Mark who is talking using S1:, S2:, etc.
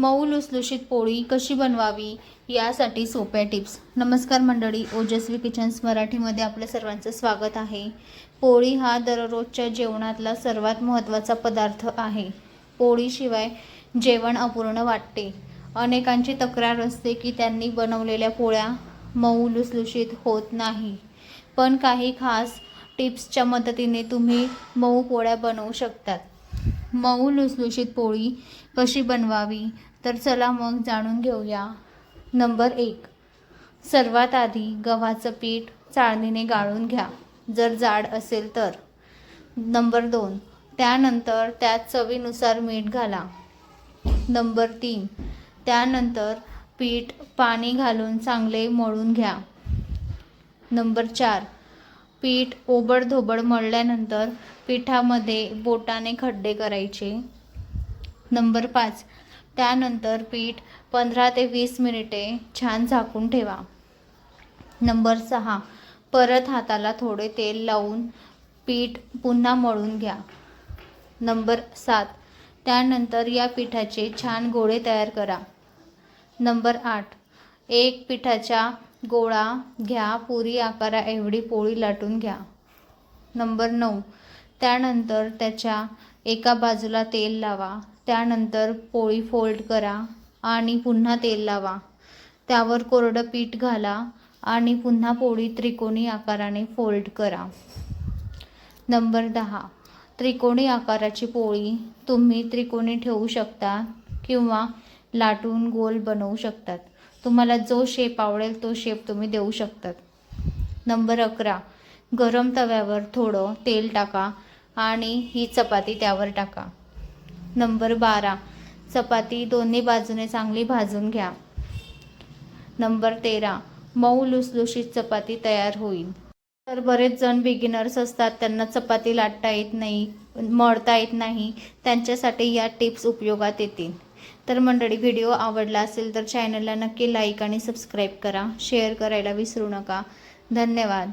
S1: मऊ लुसलुशीत पोळी कशी बनवावी यासाठी सोप्या टिप्स. नमस्कार मंडळी ओजस्वी किचन्स मराठीमध्ये आपल्या सर्वांचं स्वागत आहे. पोळी हा दररोजच्या जेवणातला सर्वात महत्त्वाचा पदार्थ आहे. पोळीशिवाय जेवण अपूर्ण वाटते. अनेकांची तक्रार असते की त्यांनी बनवलेल्या पोळ्या मऊ लुसलुशीत होत नाही. पण काही खास टिप्सच्या मदतीने तुम्ही मऊ पोळ्या बनवू शकतात. मऊ लुसलुशीत पोळी कशी बनवावी तर चला मग जाणून घेऊया. नंबर एक. सर्वात आधी गव्हाचं पीठ चाळणीने गाळून घ्या. जर जाड असेल तर. नंबर दोन. त्यानंतर त्यात चवीनुसार मीठ घाला. नंबर तीन. त्यानंतर पीठ पाणी घालून चांगले मळून घ्या. नंबर चार. पीठ ओबडधोबड मळल्यानंतर पिठामध्ये बोटाने खड्डे करायचे. नंबर पाच. त्यानंतर पीठ पंधरा ते वीस मिनिटे छान झाकून ठेवा. नंबर सहा परत हाताला थोडे तेल लावून पीठ पुन्हा मळून घ्या. नंबर सात त्यानंतर या पिठाचे छान गोळे तयार करा. नंबर आठ एक पिठाच्या गोळा घ्या पुरी आकारा एवढी पोळी लाटून घ्या. नंबर नऊ त्यानंतर त्याच्या एका बाजूला तेल लावा. त्यानंतर पोळी फोल्ड करा आणि पुन्हा तेल लावा. त्यावर कोरडं पीठ घाला आणि पुन्हा पोळी त्रिकोणी आकाराने फोल्ड करा. नंबर दहा. त्रिकोणी आकाराची पोळी तुम्ही त्रिकोणी ठेवू शकता किंवा लाटून गोल बनवू शकतात. तुम्हाला जो शेप आवडेल तो शेप तुम्ही देऊ शकतात. नंबर अकरा. गरम तव्यावर थोडं तेल टाका आणि ही चपाती त्यावर टाका. नंबर बारा. चपाती दोन्ही बाजूने चांगली भाजून घ्या. नंबर तेरा. मऊ लुसलुशीत चपाती तयार होईल. तर बरेच जण बिगिनर्स असतात त्यांना चपाती लाटता येत नाही मळता येत नाही. त्यांच्यासाठी या टिप्स उपयोगात येतील. तर मंडळी व्हिडिओ आवडला असेल तर चॅनलला नक्की लाईक आणि सबस्क्राईब करा. शेअर करायला विसरू नका. धन्यवाद.